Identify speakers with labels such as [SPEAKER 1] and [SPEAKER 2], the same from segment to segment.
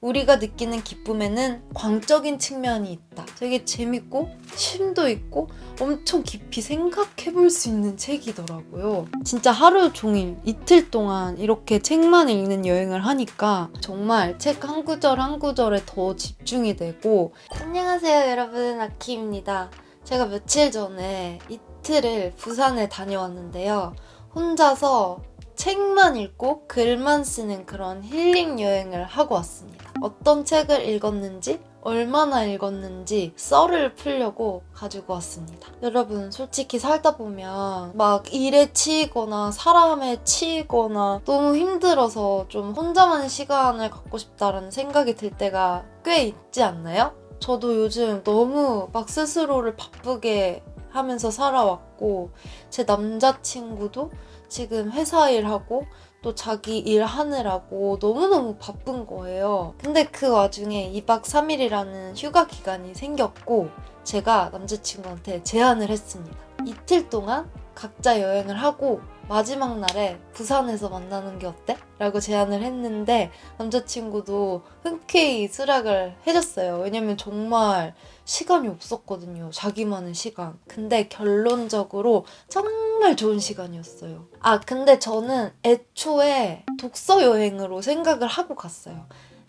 [SPEAKER 1] 우리가 느끼는 기쁨에는 광적인 측면이 있다. 되게 재밌고 심도 있고 엄청 깊이 생각해 볼 수 있는 책이더라고요. 진짜 하루 종일 이틀 동안 이렇게 책만 읽는 여행을 하니까 정말 책 한 구절 한 구절에 더 집중이 되고 안녕하세요 여러분 아키입니다. 제가 며칠 전에 이틀을 부산에 다녀왔는데요. 혼자서 책만 읽고 글만 쓰는 그런 힐링 여행을 하고 왔습니다. 어떤 책을 읽었는지, 얼마나 읽었는지 썰을 풀려고 가지고 왔습니다. 여러분, 솔직히 살다 보면 막 일에 치이거나 사람에 치이거나 너무 힘들어서 좀 혼자만의 시간을 갖고 싶다라는 생각이 들 때가 꽤 있지 않나요? 저도 요즘 너무 막 스스로를 바쁘게 하면서 살아왔고, 제 남자친구도 지금 회사 일하고 또 자기 일 하느라고 너무너무 바쁜 거예요. 근데 그 와중에 2박 3일이라는 휴가 기간이 생겼고 제가 남자친구한테 제안을 했습니다. 이틀 동안 각자 여행을 하고 마지막 날에 부산에서 만나는 게 어때? 라고 제안을 했는데 남자친구도 흔쾌히 수락을 해줬어요. 왜냐면 정말 시간이 없었거든요. 자기만의 시간. 근데 결론적으로 정말 좋은 시간이었어요. 아, 근데 저는 애초에 독서 여행으로 생각을 하고 갔어요.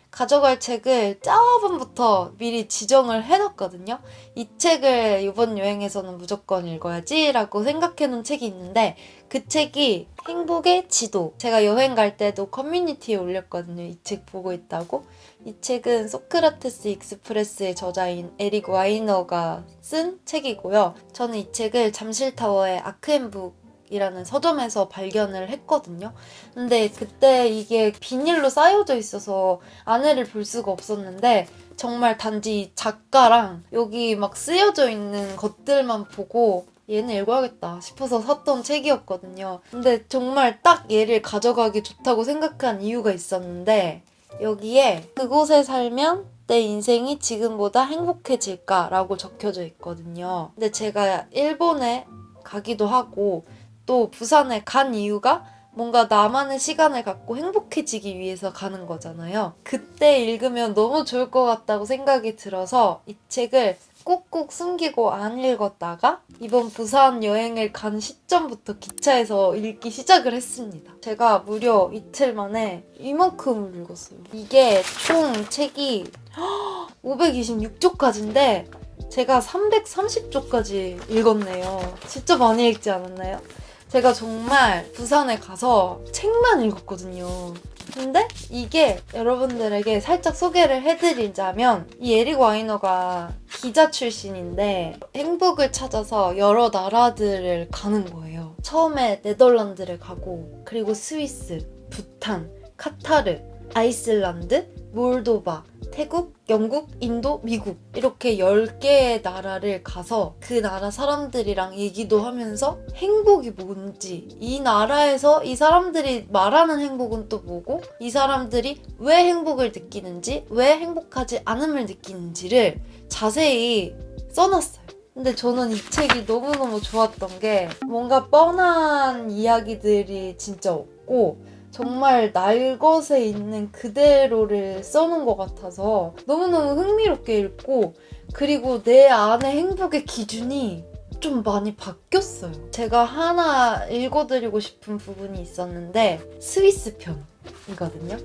[SPEAKER 1] 가져갈 책을 저번부터 미리 지정을 해놨거든요. 이 책을 이번 여행에서는 무조건 읽어야지라고 생각해놓은 책이 있는데 그 책이 행복의 지도. 제가 여행 갈 때도 커뮤니티에 올렸거든요. 이 책 보고 있다고. 이 책은 소크라테스 익스프레스의 저자인 에릭 와이너가 쓴 책이고요. 저는 이 책을 잠실타워의 아크앤북 이라는 서점에서 발견을 했거든요. 근데 그때 이게 비닐로 쌓여져 있어서 안에를 볼 수가 없었는데 정말 단지 작가랑 여기 막 쓰여져 있는 것들만 보고 얘는 읽어야겠다 싶어서 샀던 책이었거든요. 근데 정말 딱 얘를 가져가기 좋다고 생각한 이유가 있었는데 여기에 그곳에 살면 내 인생이 지금보다 행복해질까 라고 적혀져 있거든요. 근데 제가 일본에 가기도 하고 또 부산에 간 이유가 뭔가 나만의 시간을 갖고 행복해지기 위해서 가는 거잖아요. 그때 읽으면 너무 좋을 것 같다고 생각이 들어서 이 책을 꾹꾹 숨기고 안 읽었다가 이번 부산 여행을 간 시점부터 기차에서 읽기 시작을 했습니다. 제가 무려 이틀 만에 이만큼을 읽었어요. 이게 총 책이 526쪽까지인데 제가 330쪽까지 읽었네요. 진짜 많이 읽지 않았나요? 제가 정말 부산에 가서 책만 읽었거든요. 근데 이게 여러분들에게 살짝 소개를 해드리자면 이 에릭 와이너가 기자 출신인데 행복을 찾아서 여러 나라들을 가는 거예요. 처음에 네덜란드를 가고 그리고 스위스, 부탄, 카타르, 아이슬란드, 몰도바, 태국, 영국, 인도, 미국 이렇게 10개의 나라를 가서 그 나라 사람들이랑 얘기도 하면서 행복이 뭔지 이 나라에서 이 사람들이 말하는 행복은 또 뭐고 이 사람들이 왜 행복을 느끼는지 왜 행복하지 않음을 느끼는지를 자세히 써놨어요. 근데 저는 이 책이 너무너무 좋았던 게 뭔가 뻔한 이야기들이 진짜 없고 정말 날 것에 있는 그대로를 써놓은 것 같아서 너무너무 흥미롭게 읽고 그리고 내 안의 행복의 기준이 좀 많이 바뀌었어요. 제가 하나 읽어드리고 싶은 부분이 있었는데 스위스 편이거든요.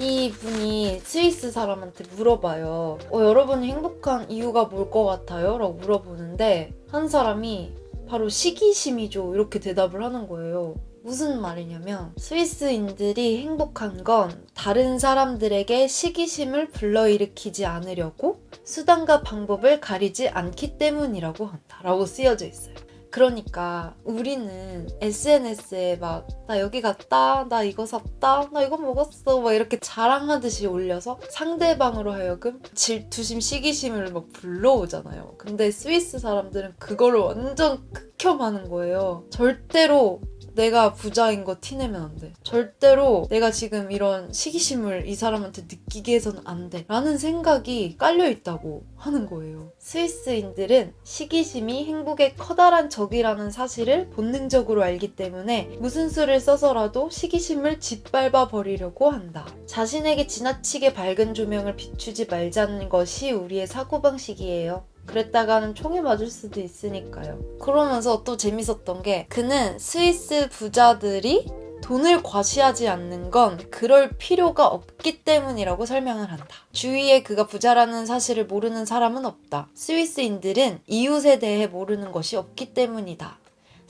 [SPEAKER 1] 이 분이 스위스 사람한테 물어봐요. 어, 여러분이 행복한 이유가 뭘 것 같아요? 라고 물어보는데 한 사람이 바로 시기심이죠. 이렇게 대답을 하는 거예요. 무슨 말이냐면 스위스인들이 행복한 건 다른 사람들에게 시기심을 불러일으키지 않으려고 수단과 방법을 가리지 않기 때문이라고 한다라고 쓰여져 있어요. 그러니까 우리는 SNS에 막 나 여기 갔다, 나 이거 샀다, 나 이거 먹었어 막 이렇게 자랑하듯이 올려서 상대방으로 하여금 질투심, 시기심을 막 불러오잖아요. 근데 스위스 사람들은 그거를 완전 극혐하는 거예요. 절대로 내가 부자인 거 티내면 안 돼. 절대로 내가 지금 이런 시기심을 이 사람한테 느끼게 해서는 안 돼. 라는 생각이 깔려있다고 하는 거예요. 스위스인들은 시기심이 행복의 커다란 적이라는 사실을 본능적으로 알기 때문에 무슨 수를 써서라도 시기심을 짓밟아 버리려고 한다. 자신에게 지나치게 밝은 조명을 비추지 말자는 것이 우리의 사고방식이에요. 그랬다가는 총에 맞을 수도 있으니까요. 그러면서 또 재밌었던 게 그는 스위스 부자들이 돈을 과시하지 않는 건 그럴 필요가 없기 때문이라고 설명을 한다. 주위에 그가 부자라는 사실을 모르는 사람은 없다. 스위스인들은 이웃에 대해 모르는 것이 없기 때문이다.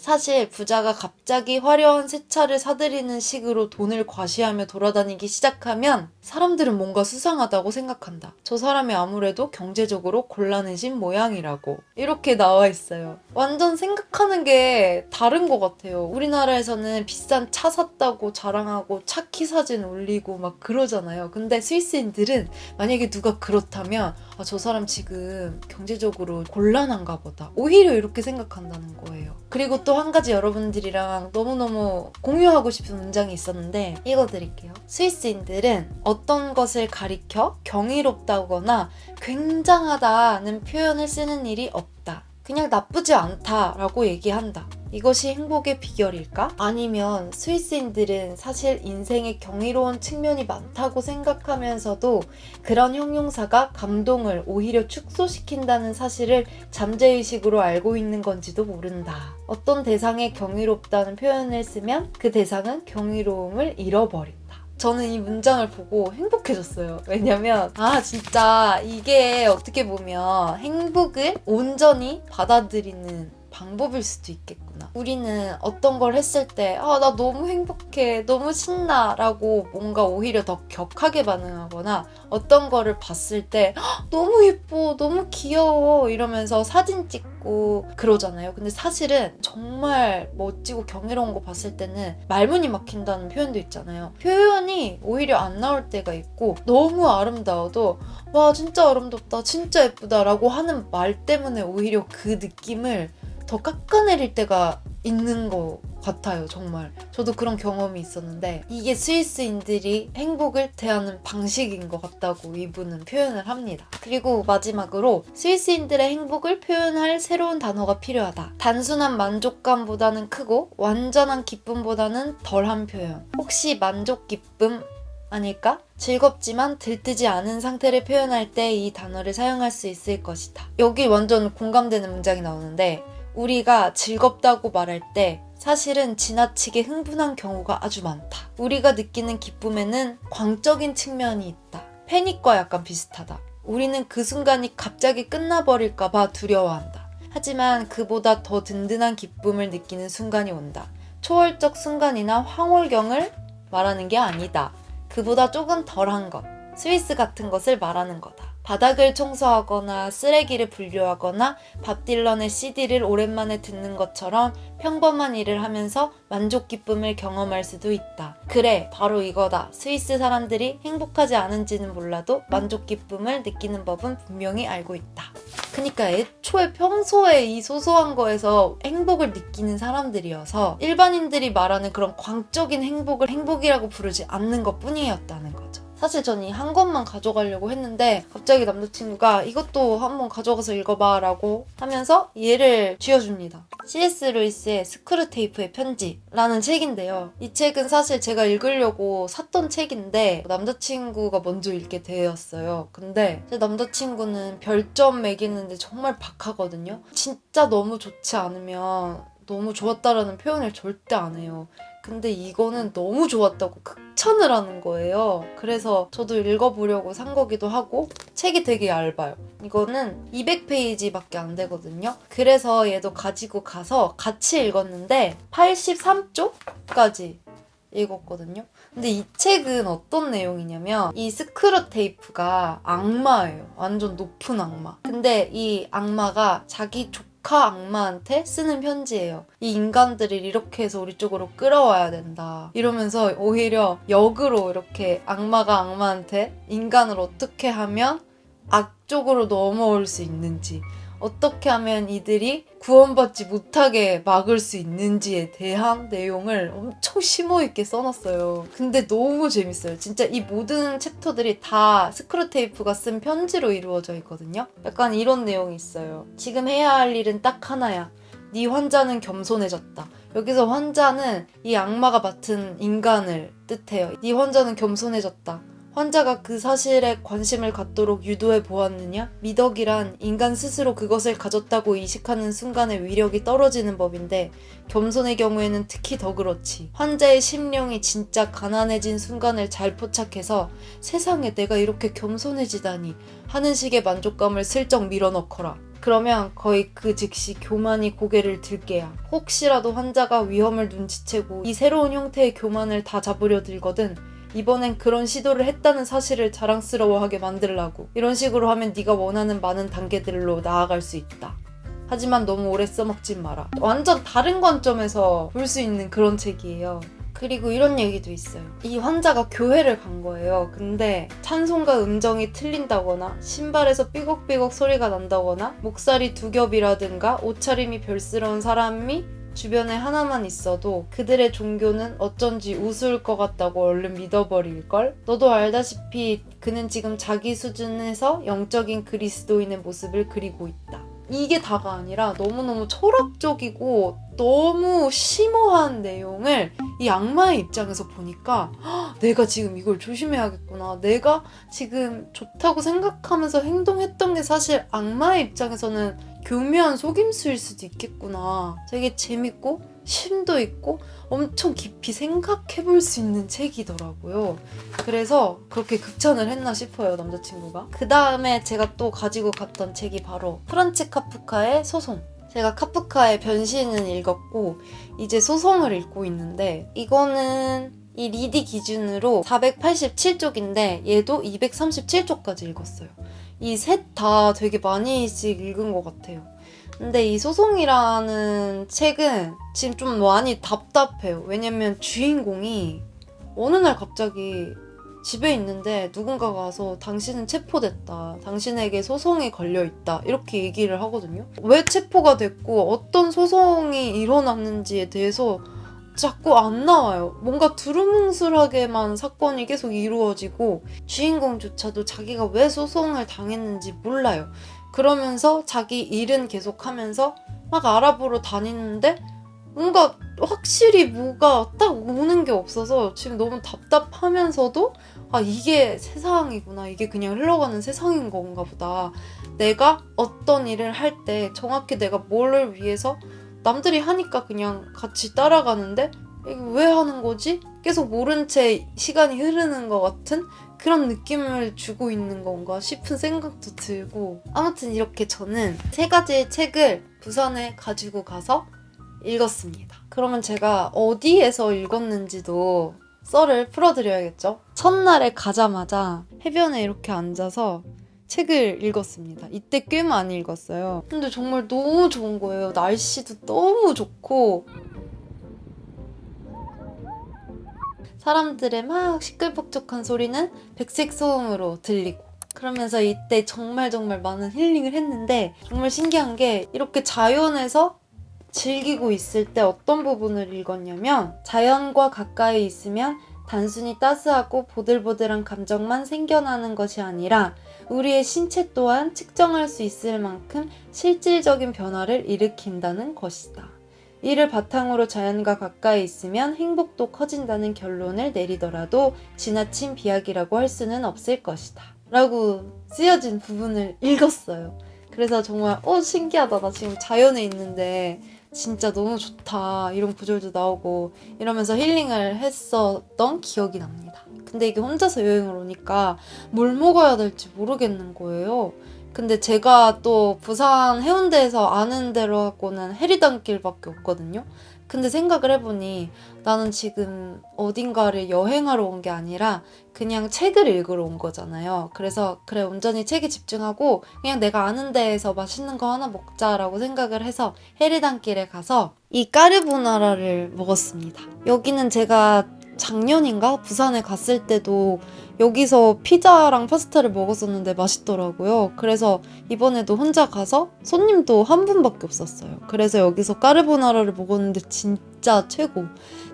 [SPEAKER 1] 사실 부자가 갑자기 화려한 새 차를 사들이는 식으로 돈을 과시하며 돌아다니기 시작하면 사람들은 뭔가 수상하다고 생각한다. 저 사람이 아무래도 경제적으로 곤란해진 모양이라고. 이렇게 나와 있어요. 완전 생각하는 게 다른 것 같아요. 우리나라에서는 비싼 차 샀다고 자랑하고 차키 사진 올리고 막 그러잖아요. 근데 스위스인들은 만약에 누가 그렇다면 아, 저 사람 지금 경제적으로 곤란한가 보다. 오히려 이렇게 생각한다는 거예요. 그리고 또 한 가지 여러분들이랑 너무너무 공유하고 싶은 문장이 있었는데 읽어드릴게요. 스위스인들은 어떤 것을 가리켜 경이롭다거나 굉장하다는 표현을 쓰는 일이 없다. 그냥 나쁘지 않다라고 얘기한다. 이것이 행복의 비결일까? 아니면 스위스인들은 사실 인생에 경이로운 측면이 많다고 생각하면서도 그런 형용사가 감동을 오히려 축소시킨다는 사실을 잠재의식으로 알고 있는 건지도 모른다. 어떤 대상에 경이롭다는 표현을 쓰면 그 대상은 경이로움을 잃어버린다. 저는 이 문장을 보고 행복해졌어요. 왜냐면, 아, 진짜 이게 어떻게 보면 행복을 온전히 받아들이는 방법일 수도 있겠구나. 우리는 어떤 걸 했을 때, 아, 나 너무 행복해, 너무 신나, 라고 뭔가 오히려 더 격하게 반응하거나 어떤 거를 봤을 때, "헉, 너무 예뻐, 너무 귀여워, 이러면서 사진 찍고 그러잖아요. 근데 사실은 정말 멋지고 경이로운 거 봤을 때는 말문이 막힌다는 표현도 있잖아요. 표현이 오히려 안 나올 때가 있고, 너무 아름다워도, 와, 진짜 아름답다, 진짜 예쁘다라고 하는 말 때문에 오히려 그 느낌을 더 깎아내릴 때가 있는 것 같아요, 정말. 저도 그런 경험이 있었는데, 이게 스위스인들이 행복을 대하는 방식인 것 같다고 이분은 표현을 합니다. 그리고 마지막으로 스위스인들의 행복을 표현할 새로운 단어가 필요하다. 단순한 만족감보다는 크고, 완전한 기쁨보다는 덜한 표현. 혹시 만족 기쁨 아닐까? 즐겁지만 들뜨지 않은 상태를 표현할 때 이 단어를 사용할 수 있을 것이다. 여기 완전 공감되는 문장이 나오는데, 우리가 즐겁다고 말할 때 사실은 지나치게 흥분한 경우가 아주 많다. 우리가 느끼는 기쁨에는 광적인 측면이 있다. 패닉과 약간 비슷하다. 우리는 그 순간이 갑자기 끝나버릴까봐 두려워한다. 하지만 그보다 더 든든한 기쁨을 느끼는 순간이 온다. 초월적 순간이나 황홀경을 말하는 게 아니다. 그보다 조금 덜한 것. 스위스 같은 것을 말하는 거다. 바닥을 청소하거나 쓰레기를 분류하거나 밥 딜런의 CD를 오랜만에 듣는 것처럼 평범한 일을 하면서 만족 기쁨을 경험할 수도 있다. 그래, 바로 이거다. 스위스 사람들이 행복하지 않은지는 몰라도 만족 기쁨을 느끼는 법은 분명히 알고 있다. 그니까 애초에 평소에 이 소소한 거에서 행복을 느끼는 사람들이어서 일반인들이 말하는 그런 광적인 행복을 행복이라고 부르지 않는 것 뿐이었다는 거죠. 사실 전이한 권만 가져가려고 했는데 갑자기 남자친구가 이것도 한번 가져가서 읽어봐 라고 하면서 얘를 쥐어줍니다. C.S. 루이스의 스크루 테이프의 편지라는 책인데요. 이 책은 사실 제가 읽으려고 샀던 책인데 남자친구가 먼저 읽게 되었어요. 근데 제 남자친구는 별점 매기는데 정말 박하거든요. 진짜 너무 좋지 않으면 너무 좋았다라는 표현을 절대 안 해요. 근데 이거는 너무 좋았다고 극찬을 하는 거예요. 그래서 저도 읽어보려고 산 거기도 하고 책이 되게 얇아요. 이거는 200페이지밖에 안 되거든요. 그래서 얘도 가지고 가서 같이 읽었는데 83쪽까지 읽었거든요. 근데 이 책은 어떤 내용이냐면 이 스크루 테이프가 악마예요. 완전 높은 악마. 근데 이 악마가 자기 조카 악마한테 쓰는 편지예요. 이 인간들을 이렇게 해서 우리 쪽으로 끌어와야 된다. 이러면서 오히려 역으로 이렇게 악마가 악마한테 인간을 어떻게 하면 악 쪽으로 넘어올 수 있는지 어떻게 하면 이들이 구원받지 못하게 막을 수 있는지에 대한 내용을 엄청 심오 있게 써놨어요. 근데 너무 재밌어요. 진짜 이 모든 챕터들이 다 스크루테이프가 쓴 편지로 이루어져 있거든요. 약간 이런 내용이 있어요. 지금 해야 할 일은 딱 하나야. 네 환자는 겸손해졌다. 여기서 환자는 이 악마가 맡은 인간을 뜻해요. 네 환자는 겸손해졌다. 환자가 그 사실에 관심을 갖도록 유도해 보았느냐? 미덕이란 인간 스스로 그것을 가졌다고 이식하는 순간의 위력이 떨어지는 법인데 겸손의 경우에는 특히 더 그렇지. 환자의 심령이 진짜 가난해진 순간을 잘 포착해서 세상에 내가 이렇게 겸손해지다니 하는 식의 만족감을 슬쩍 밀어넣거라. 그러면 거의 그 즉시 교만이 고개를 들게야. 혹시라도 환자가 위험을 눈치채고 이 새로운 형태의 교만을 다 잡으려 들거든 이번엔 그런 시도를 했다는 사실을 자랑스러워하게 만들라고. 이런 식으로 하면 네가 원하는 많은 단계들로 나아갈 수 있다. 하지만 너무 오래 써먹진 마라. 완전 다른 관점에서 볼 수 있는 그런 책이에요. 그리고 이런 얘기도 있어요. 이 환자가 교회를 간 거예요. 근데 찬송가 음정이 틀린다거나 신발에서 삐걱삐걱 소리가 난다거나 목살이 두 겹이라든가 옷차림이 별스러운 사람이 주변에 하나만 있어도 그들의 종교는 어쩐지 우스울 것 같다고 얼른 믿어버릴걸? 너도 알다시피 그는 지금 자기 수준에서 영적인 그리스도인의 모습을 그리고 있다. 이게 다가 아니라 너무너무 철학적이고 너무 심오한 내용을 이 악마의 입장에서 보니까 "헉, 내가 지금 이걸 조심해야겠구나. 내가 지금 좋다고 생각하면서 행동했던 게 사실 악마의 입장에서는 교묘한 속임수일 수도 있겠구나. 되게 재밌고 심도 있고 엄청 깊이 생각해 볼 수 있는 책이더라고요. 그래서 그렇게 극찬을 했나 싶어요, 남자친구가. 그 다음에 제가 또 가지고 갔던 책이 바로 프란츠 카프카의 소송. 제가 카프카의 변신은 읽었고, 이제 소송을 읽고 있는데, 이거는 이 리디 기준으로 487쪽인데, 얘도 237쪽까지 읽었어요. 이 셋 다 되게 많이씩 읽은 것 같아요. 근데 이 소송이라는 책은 지금 좀 많이 답답해요. 왜냐면 주인공이 어느 날 갑자기 집에 있는데 누군가가 와서 당신은 체포됐다. 당신에게 소송이 걸려 있다. 이렇게 얘기를 하거든요. 왜 체포가 됐고 어떤 소송이 일어났는지에 대해서 자꾸 안 나와요. 뭔가 두루뭉술하게만 사건이 계속 이루어지고 주인공조차도 자기가 왜 소송을 당했는지 몰라요. 그러면서 자기 일은 계속 하면서 막 알아보러 다니는데 뭔가 확실히 뭐가 딱 오는 게 없어서 지금 너무 답답하면서도 아 이게 세상이구나 이게 그냥 흘러가는 세상인 건가 보다 내가 어떤 일을 할 때 정확히 내가 뭐를 위해서 남들이 하니까 그냥 같이 따라가는데 왜 하는 거지? 계속 모른 채 시간이 흐르는 것 같은 그런 느낌을 주고 있는 건가 싶은 생각도 들고 아무튼 이렇게 저는 세 가지의 책을 부산에 가지고 가서 읽었습니다. 그러면 제가 어디에서 읽었는지도 썰을 풀어드려야겠죠? 첫날에 가자마자 해변에 이렇게 앉아서 책을 읽었습니다. 이때 꽤 많이 읽었어요. 근데 정말 너무 좋은 거예요. 날씨도 너무 좋고 사람들의 막 시끌벅적한 소리는 백색 소음으로 들리고 그러면서 이때 정말 정말 많은 힐링을 했는데 정말 신기한 게 이렇게 자연에서 즐기고 있을 때 어떤 부분을 읽었냐면 자연과 가까이 있으면 단순히 따스하고 보들보들한 감정만 생겨나는 것이 아니라 우리의 신체 또한 측정할 수 있을 만큼 실질적인 변화를 일으킨다는 것이다. 이를 바탕으로 자연과 가까이 있으면 행복도 커진다는 결론을 내리더라도 지나친 비약이라고 할 수는 없을 것이다. 라고 쓰여진 부분을 읽었어요. 그래서 정말 어 신기하다. 나 지금 자연에 있는데 진짜 너무 좋다. 이런 구절도 나오고 이러면서 힐링을 했었던 기억이 납니다. 근데 이게 혼자서 여행을 오니까 뭘 먹어야 될지 모르겠는 거예요. 근데 제가 또 부산 해운대에서 아는 대로 갖고는 해리단길밖에 없거든요. 근데 생각을 해보니 나는 지금 어딘가를 여행하러 온 게 아니라 그냥 책을 읽으러 온 거잖아요. 그래서 그래 온전히 책에 집중하고 그냥 내가 아는 데에서 맛있는 거 하나 먹자라고 생각을 해서 해리단길에 가서 이 까르보나라를 먹었습니다. 여기는 제가 작년인가 부산에 갔을 때도 여기서 피자랑 파스타를 먹었었는데 맛있더라고요. 그래서 이번에도 혼자 가서 손님도 한 분밖에 없었어요. 그래서 여기서 까르보나라를 먹었는데 진짜 최고.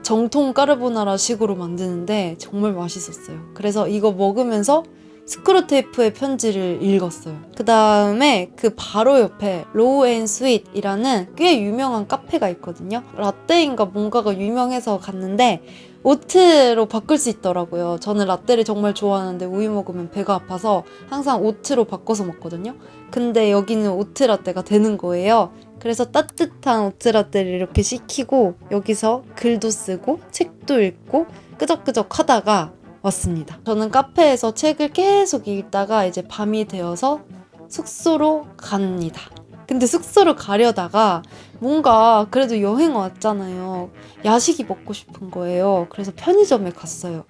[SPEAKER 1] 정통 까르보나라 식으로 만드는데 정말 맛있었어요. 그래서 이거 먹으면서 스크루테이프의 편지를 읽었어요. 그 다음에 그 바로 옆에 로우 앤 스윗이라는 꽤 유명한 카페가 있거든요. 라떼인가 뭔가가 유명해서 갔는데 오트로 바꿀 수 있더라고요. 저는 라떼를 정말 좋아하는데 우유 먹으면 배가 아파서 항상 오트로 바꿔서 먹거든요. 근데 여기는 오트 라떼가 되는 거예요. 그래서 따뜻한 오트 라떼를 이렇게 시키고 여기서 글도 쓰고 책도 읽고 끄적끄적 하다가 왔습니다. 저는 카페에서 책을 계속 읽다가 이제 밤이 되어서 숙소로 갑니다. 근데 숙소로 가려다가 뭔가 그래도 여행 왔잖아요. 야식이 먹고 싶은 거예요. 그래서 편의점에 갔어요.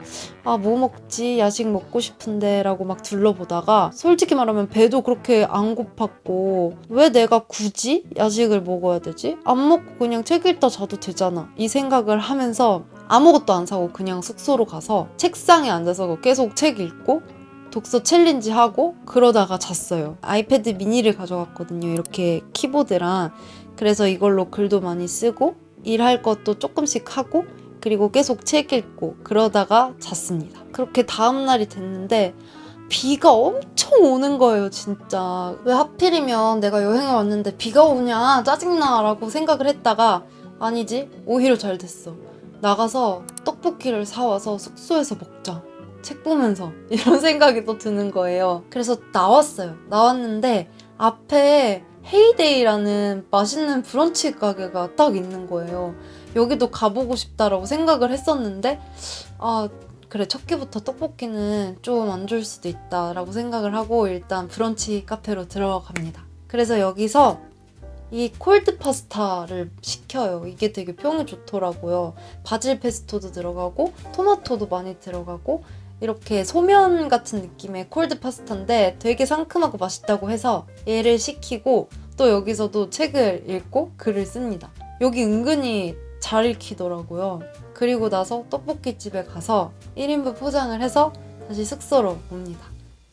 [SPEAKER 1] 아, 뭐 먹지? 야식 먹고 싶은데 라고 막 둘러보다가 솔직히 말하면 배도 그렇게 안 고팠고 왜 내가 굳이 야식을 먹어야 되지? 안 먹고 그냥 책 읽다 자도 되잖아. 이 생각을 하면서 아무것도 안 사고 그냥 숙소로 가서 책상에 앉아서 계속 책 읽고 독서 챌린지 하고 그러다가 잤어요. 아이패드 미니를 가져갔거든요. 이렇게 키보드랑. 그래서 이걸로 글도 많이 쓰고 일할 것도 조금씩 하고 그리고 계속 책 읽고 그러다가 잤습니다. 그렇게 다음 날이 됐는데 비가 엄청 오는 거예요, 진짜. 왜 하필이면 내가 여행을 왔는데 비가 오냐, 짜증나, 라고 생각을 했다가 아니지, 오히려 잘 됐어. 나가서 떡볶이를 사와서 숙소에서 먹자. 책 보면서 이런 생각이 또 드는 거예요. 그래서 나왔어요. 나왔는데 앞에 헤이데이라는 맛있는 브런치 가게가 딱 있는 거예요. 여기도 가보고 싶다라고 생각을 했었는데 아 그래 첫 끼부터 떡볶이는 좀 안 좋을 수도 있다라고 생각을 하고 일단 브런치 카페로 들어갑니다. 그래서 여기서 이 콜드 파스타를 시켜요. 이게 되게 평이 좋더라고요. 바질 페스토도 들어가고 토마토도 많이 들어가고 이렇게 소면 같은 느낌의 콜드 파스타인데 되게 상큼하고 맛있다고 해서 얘를 시키고 또 여기서도 책을 읽고 글을 씁니다. 여기 은근히 잘 읽히더라고요. 그리고 나서 떡볶이 집에 가서 1인분 포장을 해서 다시 숙소로 옵니다.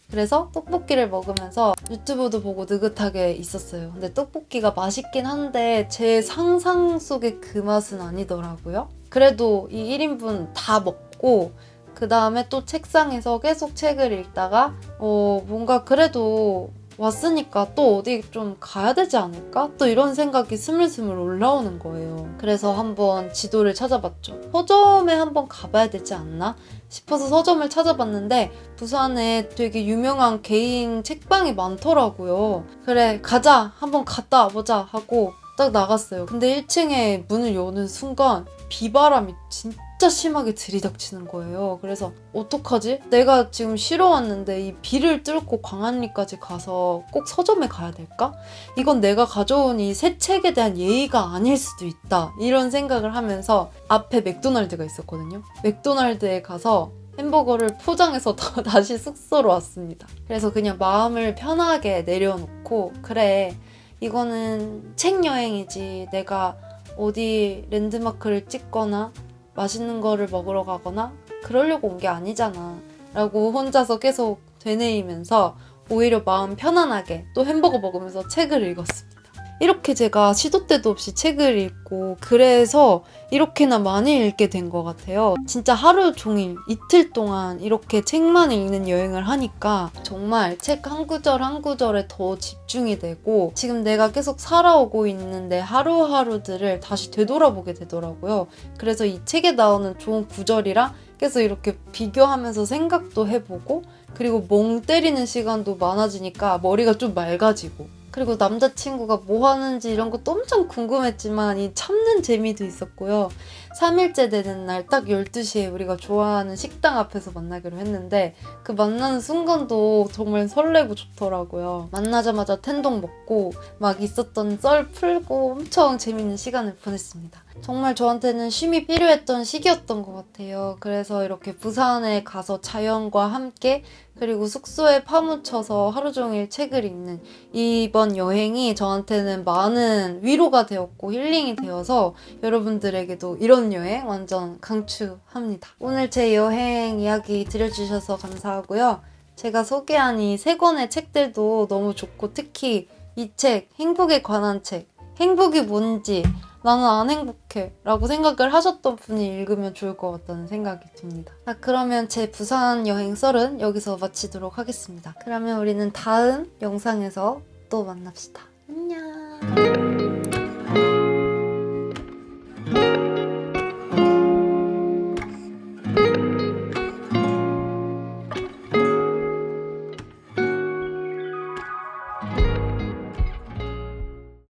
[SPEAKER 1] 그래서 떡볶이를 먹으면서 유튜브도 보고 느긋하게 있었어요. 근데 떡볶이가 맛있긴 한데 제 상상 속의 그 맛은 아니더라고요. 그래도 이 1인분 다 먹고 그 다음에 또 책상에서 계속 책을 읽다가 어 뭔가 그래도 왔으니까 또 어디 좀 가야 되지 않을까? 또 이런 생각이 스물스물 올라오는 거예요. 그래서 한번 지도를 찾아봤죠. 서점에 한번 가봐야 되지 않나? 싶어서 서점을 찾아봤는데 부산에 되게 유명한 개인 책방이 많더라고요. 그래 가자 한번 갔다 와보자 하고 딱 나갔어요. 근데 1층에 문을 여는 순간 비바람이 진짜 심하게 들이닥치는 거예요. 그래서 어떡하지? 내가 지금 쉬러 왔는데 이 비를 뚫고 광안리까지 가서 꼭 서점에 가야 될까? 이건 내가 가져온 이 새 책에 대한 예의가 아닐 수도 있다. 이런 생각을 하면서 앞에 맥도날드가 있었거든요. 맥도날드에 가서 햄버거를 포장해서 더 다시 숙소로 왔습니다. 그래서 그냥 마음을 편하게 내려놓고 그래 이거는 책 여행이지 내가 어디 랜드마크를 찍거나 맛있는 거를 먹으러 가거나 그러려고 온 게 아니잖아 라고 혼자서 계속 되뇌이면서 오히려 마음 편안하게 또 햄버거 먹으면서 책을 읽었습니다. 이렇게 제가 시도 때도 없이 책을 읽고 그래서 이렇게나 많이 읽게 된 것 같아요. 진짜 하루 종일 이틀 동안 이렇게 책만 읽는 여행을 하니까 정말 책 한 구절 한 구절에 더 집중이 되고 지금 내가 계속 살아오고 있는 내 하루하루들을 다시 되돌아보게 되더라고요. 그래서 이 책에 나오는 좋은 구절이랑 계속 이렇게 비교하면서 생각도 해보고 그리고 멍 때리는 시간도 많아지니까 머리가 좀 맑아지고 그리고 남자친구가 뭐 하는지 이런 것도 엄청 궁금했지만 이 참는 재미도 있었고요. 3일째 되는 날 딱 12시에 우리가 좋아하는 식당 앞에서 만나기로 했는데 그 만나는 순간도 정말 설레고 좋더라고요. 만나자마자 텐동 먹고 막 있었던 썰 풀고 엄청 재밌는 시간을 보냈습니다. 정말 저한테는 쉼이 필요했던 시기였던 것 같아요. 그래서 이렇게 부산에 가서 자연과 함께 그리고 숙소에 파묻혀서 하루 종일 책을 읽는 이번 여행이 저한테는 많은 위로가 되었고 힐링이 되어서 여러분들에게도 이런 여행 완전 강추합니다. 오늘 제 여행 이야기 들려주셔서 감사하고요. 제가 소개한 이 세 권의 책들도 너무 좋고 특히 이 책, 행복에 관한 책, 행복이 뭔지 나는 안 행복해 라고 생각을 하셨던 분이 읽으면 좋을 것 같다는 생각이 듭니다. 자, 그러면 제 부산 여행 썰은 여기서 마치도록 하겠습니다. 그러면 우리는 다음 영상에서 또 만납시다. 안녕.